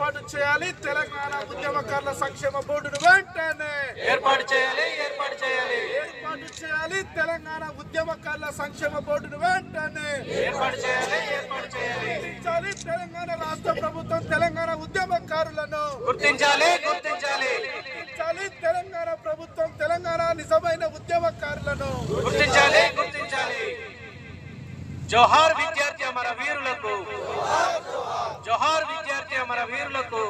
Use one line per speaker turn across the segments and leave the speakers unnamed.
ఏర్పాటు చేయాలి. తెలంగాణ ఉద్యమకారుల సంక్షేమ బోర్డును వెంటనే
ఏర్పాటు చేయాలి ఏర్పాటు చేయాలి.
ఏర్పాటు చేయాలి. తెలంగాణ ఉద్యమకారుల సంక్షేమ బోర్డును వెంటనే
ఏర్పాటు చేయాలి ఏర్పాటు చేయాలి.
గుర్తించాలి. తెలంగాణ రాష్ట్ర ప్రభుత్వం తెలంగాణ ఉద్యమకారులను
గుర్తించాలి గుర్తించాలి.
గుర్తించాలి. తెలంగాణ ప్రభుత్వం తెలంగాణ నిజమైన ఉద్యమకారులను
గుర్తించాలి గుర్తించాలి. జోహార్ విద్యార్థి అమర వీరులకు జోహార్ విద్యార్థి అమర వీరులకు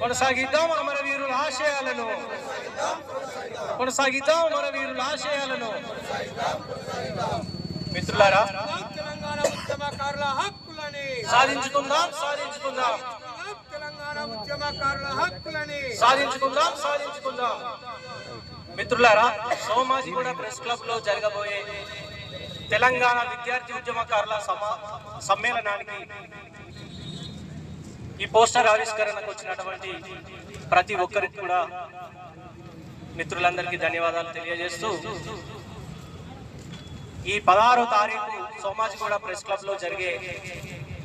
కొనసాగిద్దాం అమర వీరుల ఆశయాలను. కొనసాగిద్దాం అమర వీరుల ఆశయాలను. మిత్రులారా
తెలంగాణ ఉద్యమకారుల హక్కులని
సాధించుకుందాం సాధించుకుందాం.
తెలంగాణ ఉద్యమకారుల హక్కులని
సాధించుకుందాం సాధించుకుందాం. మిత్రులారా సోమాజిగూడ ప్రెస్ క్లబ్లో జరగబోయే తెలంగాణ విద్యార్థి ఉద్యమకారుల సమ్మేళనానికి ఈ పోస్టర్ ఆవిష్కరణకు వచ్చినటువంటి ప్రతి ఒక్కరికి కూడా మిత్రులందరికీ ధన్యవాదాలు తెలియజేస్తూ ఈ పదహారో తారీఖు సోమాజిగూడ ప్రెస్ క్లబ్లో జరిగే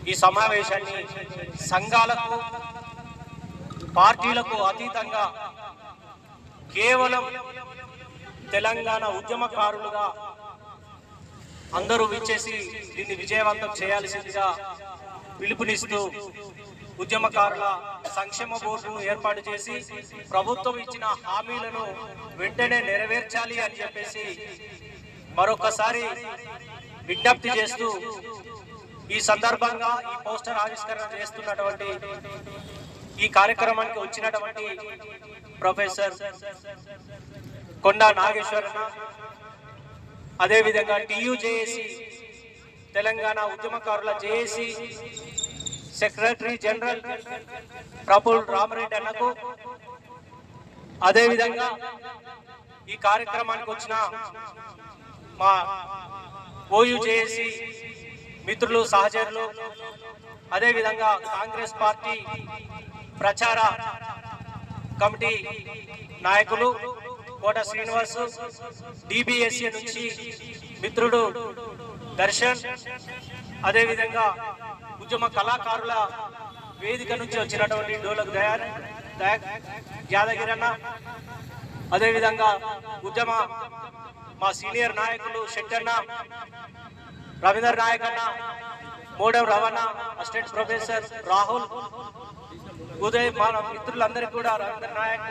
ఈ సమావేశాన్ని సంఘాలకు పార్టీలకు అతీతంగా కేవలం తెలంగాణ ఉద్యమకారులుగా అందరూ విచ్చేసి దీన్ని విజయవంతం చేయాల్సిందిగా పిలుపునిస్తూ ఉద్యమకారుల సంక్షేమ బోర్డును ఏర్పాటు చేసి ప్రభుత్వం ఇచ్చిన హామీలను వెంటనే నెరవేర్చాలి అని చెప్పేసి మరొకసారి విజ్ఞప్తి చేస్తూ ఈ సందర్భంగా ఈ పోస్టర్ ఆవిష్కరణ చేస్తున్నటువంటి ఈ కార్యక్రమానికి వచ్చినటువంటి ప్రొఫెసర్ కొండా నాగేశ్వరన్న అదేవిధంగా టియుజేఏసి తెలంగాణ ఉద్యమకారుల JAC secretary general Praful Ramareddy అన్నకు. అదేవిధంగా ఈ కార్యక్రమానికి వచ్చిన మా ఓయుజేఏసి మిత్రులు సహచరులు అదేవిధంగా కాంగ్రెస్ పార్టీ ప్రచార కమిటీ నాయకులు కోట శ్రీనివాస్ డిబిఎస్సి నుంచి మిత్రుడు దర్శన్ అదేవిధంగా ఉద్యమ కళాకారుల వేదిక నుంచి వచ్చినటువంటి డోలకు దయాన్ దయా- యాదగిరి అన్న. అదేవిధంగా ఉద్యమ మా సీనియర్ నాయకులు శెట్టన్న రవీందర్ నాయక్ అన్న మోడెం రవణ అసిస్టెంట్ ప్రొఫెసర్ రాహుల్ ఉదయ్ మన మిత్రులందరికీ కూడా రవీందర్ నాయక్.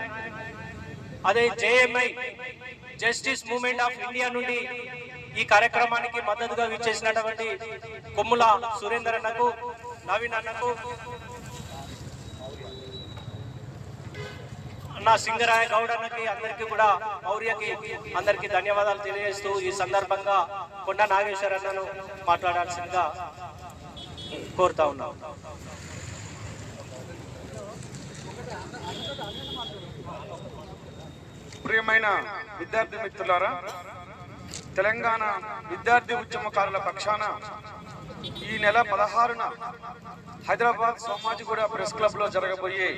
అదే JMI justice movement of India నుండి ఈ కార్యక్రమానికి మద్దతుగా విచ్చేసినటువంటి కొమ్ముల సురేందర్ అన్నకు నవీన్ అన్నకు అన్న సింగరాయ గౌడ్ అన్నకి అందరికీ కూడా మౌర్యకి అందరికీ ధన్యవాదాలు తెలియజేస్తూ ఈ సందర్భంగా కొండ నాగేశ్వర అన్నను మాట్లాడాల్సిందిగా కోరుతా ఉన్నాం.
ప్రియమైన విద్యార్థి మిత్రులారా తెలంగాణ విద్యార్థి ఉద్యమకారుల పక్షాన ఈ నెల పదహారున హైదరాబాద్ సోమాజిగూడ ప్రెస్ క్లబ్లో జరగబోయే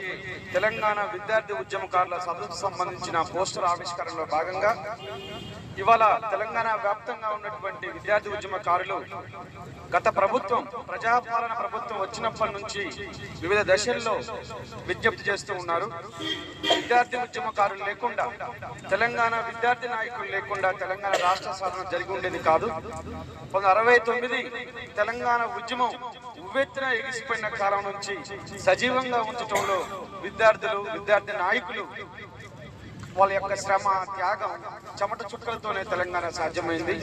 తెలంగాణ విద్యార్థి ఉద్యమకారుల సదస్సుకు సంబంధించిన పోస్టర్ ఆవిష్కరణలో భాగంగా ఇవాళ తెలంగాణ వ్యాప్తంగా ఉన్నటువంటి విద్యార్థి ఉద్యమకారులు గత ప్రభుత్వం ప్రజాపాలన ప్రభుత్వం వచ్చినప్పటి నుంచి వివిధ దశల్లో విజ్ఞప్తి చేస్తూ ఉన్నారు. విద్యార్థి ఉద్యమకారులు లేకుండా తెలంగాణ విద్యార్థి నాయకులు లేకుండా తెలంగాణ రాష్ట్ర సాధన జరిగి ఉండేది కాదు. పంతొమ్మిది అరవై తొమ్మిది తెలంగాణ ఉద్యమం ఉవ్వెత్తున ఎగిసిపోయిన కాలం నుంచి సజీవంగా ఉంచడంలో విద్యార్థులు విద్యార్థి నాయకులు వాళ్ళ యొక్క శ్రమ త్యాగం చెమట చుక్కలతోనే తెలంగాణ సాధ్యమైంది.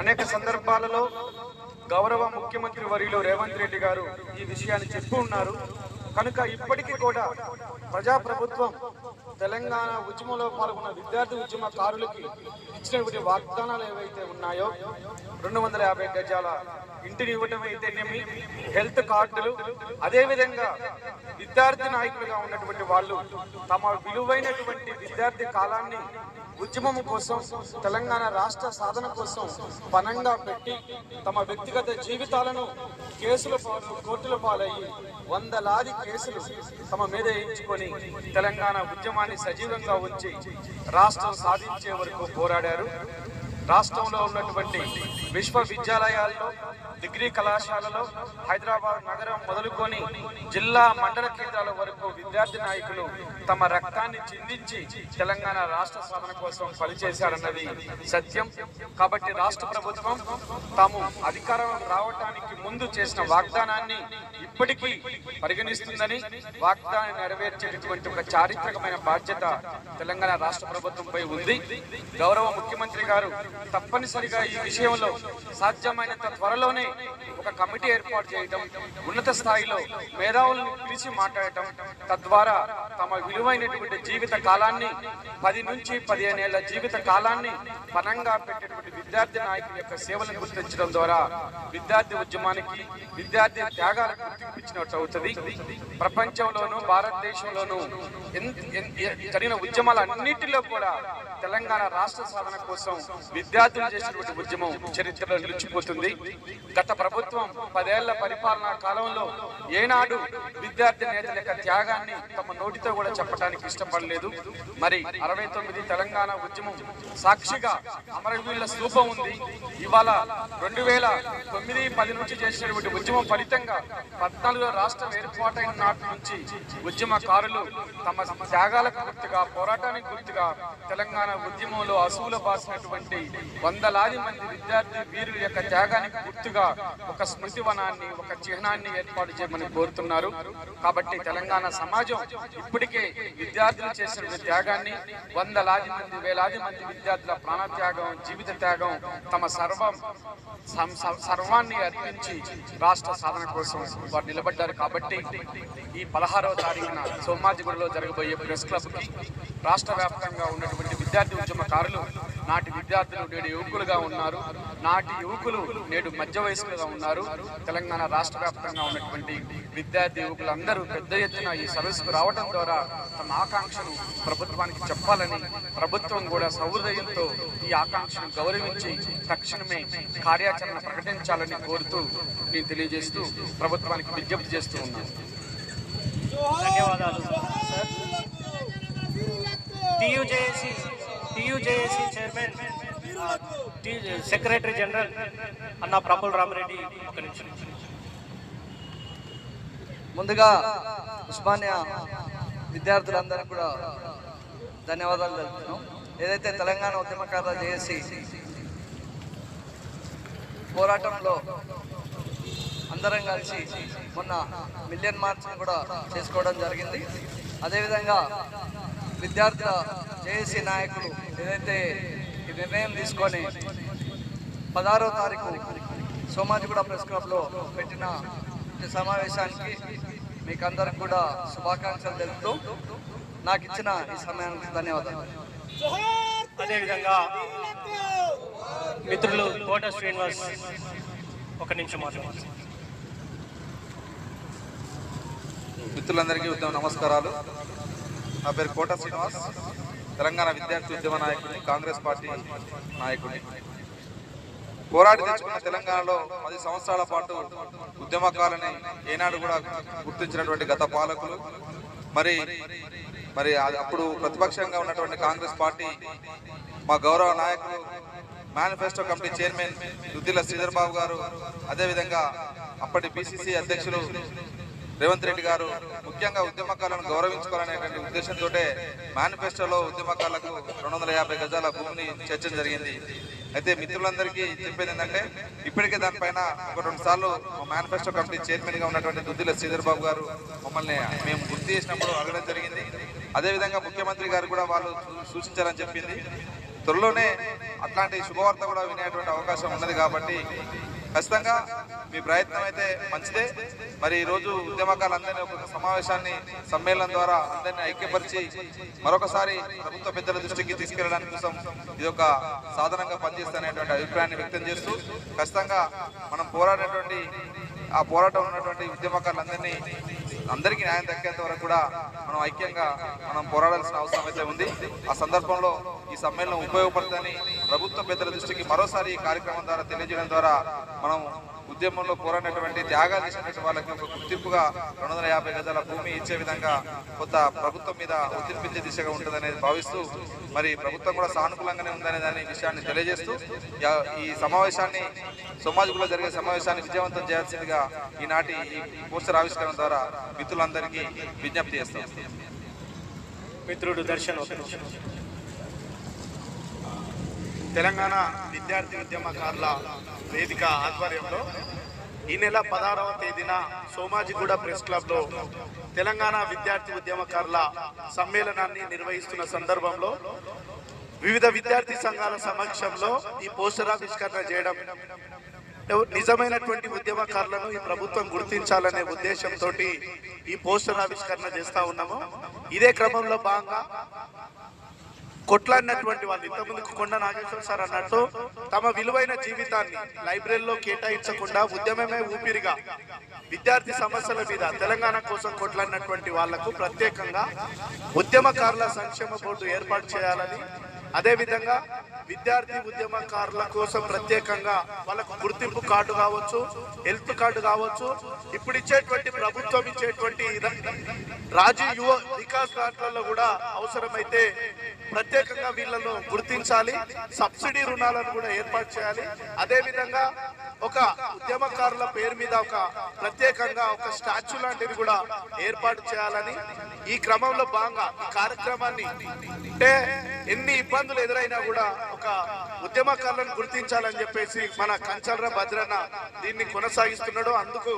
అనేక సందర్భాలలో గౌరవ ముఖ్యమంత్రి వరిలో రేవంత్ రెడ్డి గారు ఈ విషయాన్ని చెప్పి ఉన్నారు. కనుక ఇప్పటికీ కూడా ప్రజాప్రభుత్వం తెలంగాణ ఉద్యమంలో పాల్గొన్న విద్యార్థి ఉద్యమకారులకి ఇచ్చినటువంటి వాగ్దానాలు ఏవైతే ఉన్నాయో రెండు వందల యాభై గజాల ఇంటిని ఇవ్వటం అయితేనేమి హెల్త్ కార్డులు. అదేవిధంగా విద్యార్థి నాయకులుగా ఉన్నటువంటి వాళ్ళు తమ విలువైనటువంటి విద్యార్థి కాలాన్ని ఉద్యమం కోసం తెలంగాణ రాష్ట్ర సాధన కోసం పనంగా పెట్టి తమ వ్యక్తిగత జీవితాలను కేసుల పాలు కోర్టుల పాలయ్యి వందలాది కేసులు తమ మీద ఎంచుకొని తెలంగాణ ఉద్యమాన్ని సజీవంగా ఉంచి రాష్ట్రం సాధించే వరకు పోరాడారు. రాష్ట్రంలో ఉన్నటువంటి విశ్వవిద్యాలయాల్లో డిగ్రీ కళాశాలలో హైదరాబాద్ నగరం మొదలుకొని జిల్లా మండల కేంద్రాల వరకు విద్యార్థి నాయకులు తమ రక్తాన్ని చిందించి తెలంగాణ రాష్ట్ర సాధన కోసం పనిచేశారన్నది సత్యం. కాబట్టి రాష్ట్ర ప్రభుత్వం తాము అధికారం రావటానికి ముందు చేసిన వాగ్దానాన్ని ఇప్పటికీ పరిగణిస్తుందని వాగ్దానం నెరవేర్చేటటువంటి ఒక చారిత్రకమైన బాధ్యత తెలంగాణ రాష్ట్ర ప్రభుత్వంపై ఉంది. గౌరవ ముఖ్యమంత్రి గారు తప్పనిసరిగా ఈ విషయంలో సాధ్యమైనంత త్వరలోనే ఒక కమిటీ ఏర్పాటు చేయడం ఉన్నత స్థాయిలో మేధావులను పిలిచి మాట్లాడటం తద్వారా తమ విలువైనటువంటి జీవిత కాలాన్ని పది నుంచి పదిహేను ఏళ్ళ జీవిత కాలాన్ని పనంగా పెట్టేటువంటి విద్యార్థి నాయకుల యొక్క సేవలను గుర్తించడం ద్వారా విద్యార్థి ఉద్యమానికి విద్యార్థి త్యాగాలకు గుర్తించినట్టు అవుతుంది. ప్రపంచంలోనూ భారతదేశంలోనూ ఎన్- ఎన్- ఎ- జరిగిన ఉద్యమాలన్నిటిలో కూడా తెలంగాణ రాష్ట్ర సాధన కోసం విద్యార్థులు చేసినటువంటి ఉద్యమం చరిత్రలో నిలిచిపోతుంది. గత ప్రభుత్వం పదేళ్ళ పరిపాలనా కాలంలో ఏనాడు విద్యార్థి నేతల యొక్క త్యాగాన్ని తమ నోటితో కూడా చెప్పడానికి ఇష్టపడలేదు. మరి అరవై తొమ్మిది తెలంగాణ ఉద్యమం సాక్షిగా అమరవీరుల స్థూపం ఉంది. ఇవాళ రెండు వేల తొమ్మిది పది నుంచి చేసినటువంటి ఉద్యమం ఫలితంగా పద్నాలుగులో రాష్ట్రం ఏర్పాటైన నాటి నుంచి ఉద్యమకారులు తమ త్యాగాలకు గుర్తుగా పోరాటానికి గుర్తుగా తెలంగాణ ఉద్యమంలో అసూల బాసినటువంటి వందలాది మంది విద్యార్థి వీరుల యొక్క త్యాగానికి గుర్తుగా ఒక స్మృతి వనాన్ని ఒక చిహ్నాన్ని ఏర్పాటు చేయమని కోరుతున్నారు. కాబట్టి తెలంగాణ సమాజం ఇప్పటికే విద్యార్థులు చేసిన త్యాగాన్ని వందలాది మంది వేలాది మంది విద్యార్థుల ప్రాణ త్యాగం జీవిత త్యాగం తమ సర్వం సర్వాన్ని అర్పించి రాష్ట్ర సాధన కోసం వారు నిలబడ్డారు. కాబట్టి ఈ పదహారవ తారీఖున సోమాజిగూడలో జరగబోయే ప్రెస్ క్లబ్కి రాష్ట్ర వ్యాప్తంగా ఉన్నటువంటి విద్యార్థి ఉద్యమకారులు నాటి విద్యార్థులు నేడు యువకులుగా ఉన్నారు. నాటి యువకులు నేడు మధ్య వయస్కులుగా ఉన్నారు. తెలంగాణ రాష్ట్ర వ్యాప్తంగా ఉన్నటువంటి విద్యార్థి యువకులందరూ పెద్ద ఎత్తున ఈ సదస్సుకు రావడం ద్వారా తమ ఆకాంక్షలు ప్రభుత్వానికి చెప్పాలని ప్రభుత్వం కూడా సౌహృదయంతో ఈ ఆకాంక్షను గౌరవించి తక్షణమే కార్యాచరణ ప్రకటించాలని కోరుతూ నేను తెలియజేస్తూ ప్రభుత్వానికి విజ్ఞప్తి చేస్తూ ఉన్నాను.
ధన్యవాదాలు. TUJAC TUJAC chairman secretary general అన్న ప్రఫుల్ రామరెడ్డి ఒక నిమిషం
ముందుగా ఉస్మానియా విద్యార్థులందరికీ కూడా ధన్యవాదాలు తెలుపుతున్నాం. ఏదైతే తెలంగాణ ఉద్యమకారులు చేసి పోరాటంలో అందరం కలిసి మొన్న మిలియన్ మార్చ్ కూడా చేసుకోవడం జరిగింది. అదేవిధంగా విద్యార్థుల జేఏసీ నాయకులు ఏదైతే ఈ నిర్ణయం తీసుకొని పదహారో తారీఖు సోమాజిగూడ ప్రెస్ క్లబ్లో పెట్టిన ఈ సమావేశానికి మీకు అందరికి కూడా శుభాకాంక్షలు తెలుపుతూ నాకు ఇచ్చిన ఈ సమయానికి ధన్యవాదాలు.
అదేవిధంగా మిత్రులు కోట శ్రీనివాస్ ఒక నిమిషం మాట్లాడారు
మిత్రులందరికీ ఉద్యమ నమస్కారాలు. నా పేరు కోట శ్రీనివాస్. తెలంగాణ విద్యార్థి ఉద్యమ నాయకుడిని కాంగ్రెస్ పార్టీ నాయకుడిని పోరాడి తెచ్చుకున్న తెలంగాణలో పది సంవత్సరాల పాటు ఉద్యమకాలని ఏనాడు కూడా గుర్తించినటువంటి గత పాలకులు. మరి మరి అది అప్పుడు ప్రతిపక్షంగా ఉన్నటువంటి కాంగ్రెస్ పార్టీ మా గౌరవ నాయకులు manifesto committee chairman Duddilla Sridhar Babu garu అదేవిధంగా అప్పటి పిసిసి అధ్యక్షులు రేవంత్ రెడ్డి గారు ముఖ్యంగా ఉద్యమకాలను గౌరవించుకోవాలనేటువంటి ఉద్దేశంతో మేనిఫెస్టోలో ఉద్యమకాలకు రెండు వందల యాభై గజాల భూమిని చర్చ జరిగింది. అయితే మిత్రులందరికీ చెప్పేది ఏంటంటే ఇప్పటికే దానిపైన ఒక రెండు సార్లు మేనిఫెస్టో కమిటీ చైర్మన్గా ఉన్నటువంటి దుద్దిల శ్రీధర్ బాబు గారు మమ్మల్ని మేము గుర్తు చేసినప్పుడు అడగడం జరిగింది. అదేవిధంగా ముఖ్యమంత్రి గారు కూడా వాళ్ళు సూచించారని చెప్పింది. త్వరలోనే అట్లాంటి శుభవార్త కూడా వినేటువంటి అవకాశం ఉన్నది కాబట్టి ఖచ్చితంగా మీ ప్రయత్నం అయితే మంచిదే. మరి ఈ రోజు ఉద్యమకాలందరినీ ఒక సమావేశాన్ని సమ్మేళనం ద్వారా అందరినీ ఐక్యపరిచి మరొకసారి ప్రభుత్వ పెద్దల దృష్టికి తీసుకెళ్ళడానికి కోసం ఇది ఒక సాధనంగా పనిచేస్తున్నటువంటి అభిప్రాయాన్ని వ్యక్తం చేస్తూ ఖచ్చితంగా మనం పోరాడేటువంటి ఆ పోరాటం ఉన్నటువంటి ఉద్యమకారులందరినీ అందరికీ న్యాయం దక్కేంత వరకు కూడా మనం ఐక్యంగా మనం పోరాడాల్సిన అవసరం అయితే ఉంది. ఆ సందర్భంలో ఈ సమ్మేళనం ఉపయోగపడుతుందని ప్రభుత్వ పెద్దల దృష్టికి మరోసారి ఈ కార్యక్రమం ద్వారా తెలియజేయడం ద్వారా మనం ఉద్యమంలో పోరాడినటువంటి త్యాగాలు చేసినటువంటి వాళ్ళకి ఒక గుర్తింపుగా రెండు వందల యాభై గజాల భూమి ఇచ్చే విధంగా కొత్త ప్రభుత్వం మీద ఒత్తిడి దిశగా ఉంటుందనేది భావిస్తూ మరి ప్రభుత్వం కూడా సానుకూలంగానే ఉందనే దాని విషయాన్ని తెలియజేస్తూ ఈ సమావేశాన్ని సమాజంలో జరిగే సమావేశాన్ని విజయవంతం చేయాల్సిందిగా ఈనాటి ఈ పోస్టర్ ఆవిష్కరణ ద్వారా మిత్రులందరికీ విజ్ఞప్తి చేస్తాం.
మిత్రుడు దర్శనం
తెలంగాణ విద్యార్థి ఉద్యమకారుల వేదిక ఆధ్వర్యంలో ఈ నెల పదహారవ తేదీన సోమాజిగూడ ప్రెస్ క్లబ్లో తెలంగాణ విద్యార్థి ఉద్యమకారుల సమ్మేళనాన్ని నిర్వహిస్తున్న సందర్భంలో వివిధ విద్యార్థి సంఘాల సమక్షంలో ఈ పోస్టర్ ఆవిష్కరణ చేయడం నిజమైనటువంటి ఉద్యమకారులను ఈ ప్రభుత్వం గుర్తించాలనే ఉద్దేశంతో ఈ పోస్టర్ ఆవిష్కరణ చేస్తా ఉన్నాము. ఇదే క్రమంలో భాగంగా కొట్లాడినటువంటి వాళ్ళు. ఇంతకుముందు కొండ నాగేశ్వర సార్ అన్నట్టు తమ విలువైన జీవితాన్ని లైబ్రరీలో కేటాయించకుండా ఉద్యమమే ఊపిరిగా విద్యార్థి సమస్యల మీద తెలంగాణ కోసం కొట్లాడినటువంటి వాళ్ళకు ప్రత్యేకంగా ఉద్యమకారుల సంక్షేమ బోర్డు ఏర్పాటు చేయాలని అదేవిధంగా విద్యార్థి ఉద్యమకారుల కోసం ప్రత్యేకంగా వాళ్ళకు గుర్తింపు కార్డు కావచ్చు హెల్త్ కార్డు కావచ్చు ఇప్పుడు ఇచ్చేటువంటి ప్రభుత్వం ఇచ్చేటువంటి రాజీవ్ యువ వికాస్ దాంట్లలో కూడా అవసరమైతే ప్రత్యేకంగా వీళ్ళను గుర్తించాలి సబ్సిడీ రుణాలను కూడా ఏర్పాటు చేయాలి. అదే విధంగా ఒక ఉద్యమకారుల పేరు మీద ఒక ప్రత్యేకంగా ఒక స్టాచ్యూ లాంటిది కూడా ఏర్పాటు చేయాలని ఈ క్రమంలో భాగంగా ఈ కార్యక్రమాన్ని అంటే ఎన్ని ఇబ్బందులు ఎదురైనా కూడా ఒక ఉద్యమకారులను గుర్తించాలని చెప్పేసి మన కంచల్ర భద్రన్న దీన్ని కొనసాగిస్తున్నాడు. అందుకు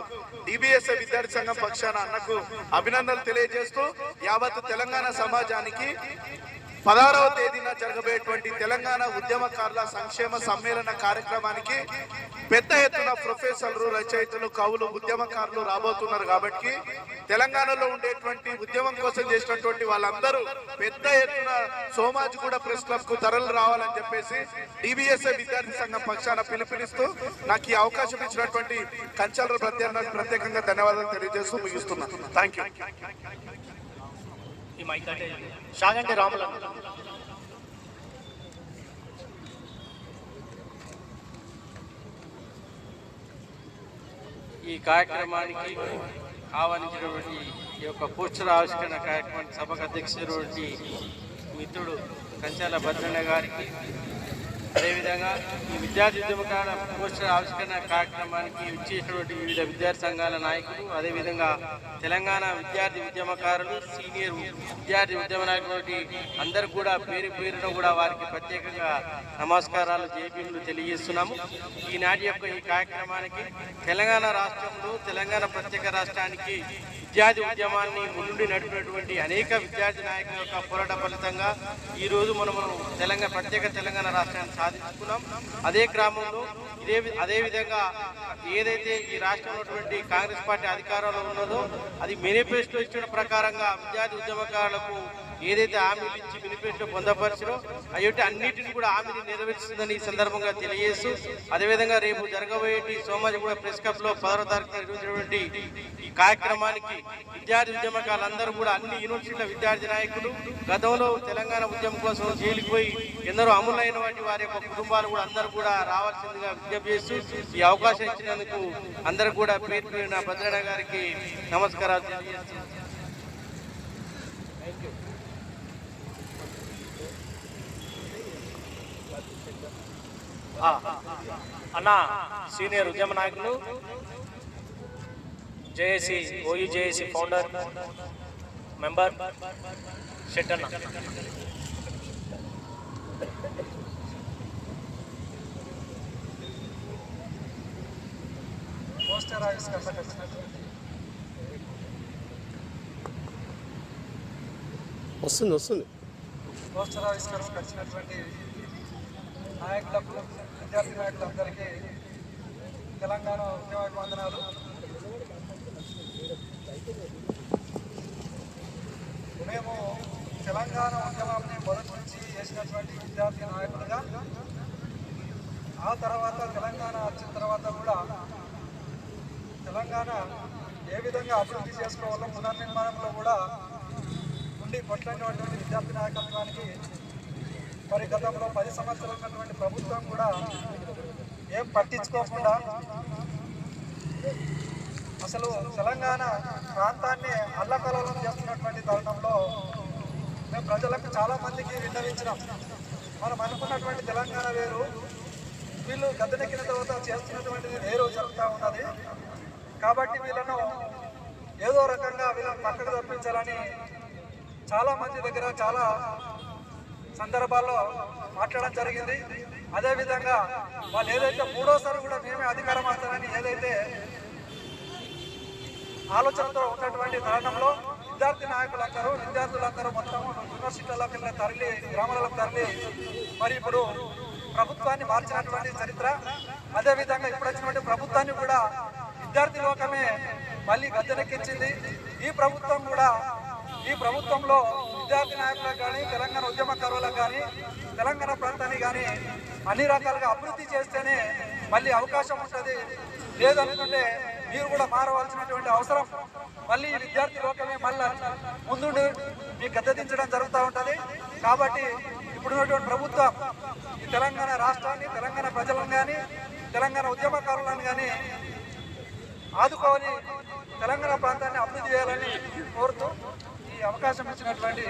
డిబిఎస్ఏ విద్యార్థి సంఘం పక్షాన అన్నకు అభినందనలు తెలియజేస్తూ యావత్ తెలంగాణ సమాజానికి పదహారవ తేదీన జరగబోయేటువంటి తెలంగాణ ఉద్యమకారుల సంక్షేమ సమ్మేళన కార్యక్రమానికి పెద్ద ఎత్తున ప్రొఫెసర్లు రచయితలు కవులు ఉద్యమకారులు రాబోతున్నారు కాబట్టి తెలంగాణలో ఉండేటువంటి ఉద్యమం కోసం చేసినటువంటి వాళ్ళందరూ పెద్ద ఎత్తున సోమాజిగూడ ప్రెస్ క్లబ్కు తరలి రావాలని చెప్పేసి డిబిఎస్ఏ విద్యార్థి సంఘం పక్షాన పిలుపునిస్తూ నాకు ఈ అవకాశం ఇచ్చినటువంటి కంచల ప్రత్యేకంగా ధన్యవాదాలు తెలియజేస్తూ ముగిస్తున్నాను థ్యాంక్ యూ
ఈ మైక్ అంటే షాగంటి రాములు
ఈ కార్యక్రమానికి ఆహ్వానించినటువంటి ఈ యొక్క పోస్టర్ ఆవిష్కరణ కార్యక్రమానికి సభకు అధ్యక్షుడు మిత్రుడు కంచాల భద్రన్న గారికి అదేవిధంగా ఈ విద్యార్థి ఉద్యమకాల పోస్టర్ ఆవిష్కరణ కార్యక్రమానికి ఇచ్చేసినటువంటి వివిధ విద్యార్థి సంఘాల నాయకులు అదేవిధంగా తెలంగాణ విద్యార్థి ఉద్యమకారులు సీనియర్ విద్యార్థి ఉద్యమ నాయకులు అందరు కూడా పేరు పేరున కూడా వారికి ప్రత్యేకంగా నమస్కారాలు జేపీలు తెలియజేస్తున్నాము. ఈనాటి యొక్క ఈ కార్యక్రమానికి తెలంగాణ రాష్ట్రంలో తెలంగాణ ప్రత్యేక రాష్ట్రానికి విద్యార్థి ఉద్యమాన్ని ముందుండి నడిపినటువంటి అనేక విద్యార్థి నాయకుల యొక్క పోరాట ఫలితంగా ఈరోజు మనము తెలంగాణ ప్రత్యేక తెలంగాణ రాష్ట్రానికి సాధించుకున్నాం. అదే క్రమంలో ఇదే అదే విధంగా ఏదైతే ఈ రాష్ట్రంలో ఉన్నటువంటి కాంగ్రెస్ పార్టీ అధికారంలో ఉన్నదో అది మేనిఫెస్టో ఇచ్చిన ప్రకారంగా విద్యార్థి ఉద్యమకారులకు ఏదైతే హామీలు ఇచ్చి మేనిఫెస్టో పొందపరిచారో అయ్యటి అన్నిటిని కూడా హామీని నెరవేరుస్తుందని ఈ సందర్భంగా తెలియజేస్తూ అదేవిధంగా రేపు జరగబోయేటి సోమాజిగూడ ప్రెస్ క్లబ్లో పదహారో తారీఖు నిర్వహించినటువంటి ఈ కార్యక్రమానికి విద్యార్థి ఉద్యమకారులందరూ కూడా అన్ని యూనివర్సిటీల విద్యార్థి నాయకులు గతంలో తెలంగాణ ఉద్యమం కోసం జైలుకు పోయి ఎందరో అమలైన వాటి వారి యొక్క కుటుంబాలు కూడా అందరూ కూడా రావాల్సిందిగా విజ్ఞప్తి చేస్తూ ఈ అవకాశం ఇచ్చినందుకు అందరూ కూడా పేరు పేరున గారికి నమస్కారాలు తెలియజేస్తూ.
అన్న సీనియర్ ఉద్యమ నాయకులు JAC OU JAC founder member Shettanna
poster
వస్తుంది వస్తుంది.
పోస్టర్ ఆవిష్కరణకు వచ్చినటువంటి నాయకులకు విద్యార్థి నాయకులందరికీ తెలంగాణ ఉద్యమ వందనాలు. మేము తెలంగాణ ఉద్యమాన్ని మొదటి నుంచి చేసినటువంటి విద్యార్థి నాయకులుగా ఆ తర్వాత తెలంగాణ వచ్చిన తర్వాత కూడా తెలంగాణ ఏ విధంగా అభివృద్ధి చేసుకోవాలో పునర్నిర్మాణంలో కూడా ఉండి కొట్టినటువంటి విద్యార్థి నాయకత్వానికి మరి గతంలో పది సంవత్సరాలు ఉన్నటువంటి ప్రభుత్వం కూడా ఏం పట్టించుకోకుండా అసలు తెలంగాణ ప్రాంతాన్ని అల్లకలలం చేస్తున్నటువంటి తరుణంలో మేము ప్రజలకు చాలామందికి విన్నవించినాం. మనం అనుకున్నటువంటి తెలంగాణ వేరు వీళ్ళు గద్దెనెక్కిన తర్వాత చేస్తున్నటువంటిది వేరు జరుగుతూ ఉన్నది. కాబట్టి వీళ్ళను ఏదో రకంగా వీళ్ళని పక్కకు తప్పించాలని చాలామంది దగ్గర చాలా సందర్భాల్లో మాట్లాడడం జరిగింది. అదేవిధంగా వాళ్ళు ఏదైతే మూడోసారి కూడా మేమే అధికారం వస్తారని ఏదైతే ఆలోచనతో ఉన్నటువంటి తరుణంలో విద్యార్థి నాయకులందరూ విద్యార్థులందరూ మొత్తం యూనివర్సిటీలకు వెళ్ళిన తరలి గ్రామాలకు తరలి మరి ఇప్పుడు ప్రభుత్వాన్ని మార్చినటువంటి చరిత్ర. అదేవిధంగా ఇప్పుడు వచ్చినటువంటి ప్రభుత్వాన్ని కూడా విద్యార్థి లోకమే మళ్ళీ గద్దెనెక్కించింది. ఈ ప్రభుత్వం కూడా ఈ ప్రభుత్వంలో విద్యార్థి నాయకులకు కానీ తెలంగాణ ఉద్యమకారులకు కానీ తెలంగాణ ప్రాంతాన్ని కానీ అన్ని రకాలుగా అభివృద్ధి చేస్తేనే మళ్ళీ అవకాశం ఉంటుంది. లేదనుకుంటే మీరు కూడా మారవలసినటువంటి అవసరం. మళ్ళీ విద్యార్థి లోకమే మళ్ళీ ముందుండి మీకు గద్దెదించడం జరుగుతూ ఉంటుంది. కాబట్టి ఇప్పుడున్నటువంటి ప్రభుత్వం ఈ తెలంగాణ రాష్ట్రాన్ని తెలంగాణ ప్రజలను కానీ తెలంగాణ ఉద్యమకారులను కానీ ఆదుకోవాలి తెలంగాణ ప్రాంతాన్ని అభివృద్ధి చేయాలని కోరుతూ అవకాశం ఇచ్చినటువంటి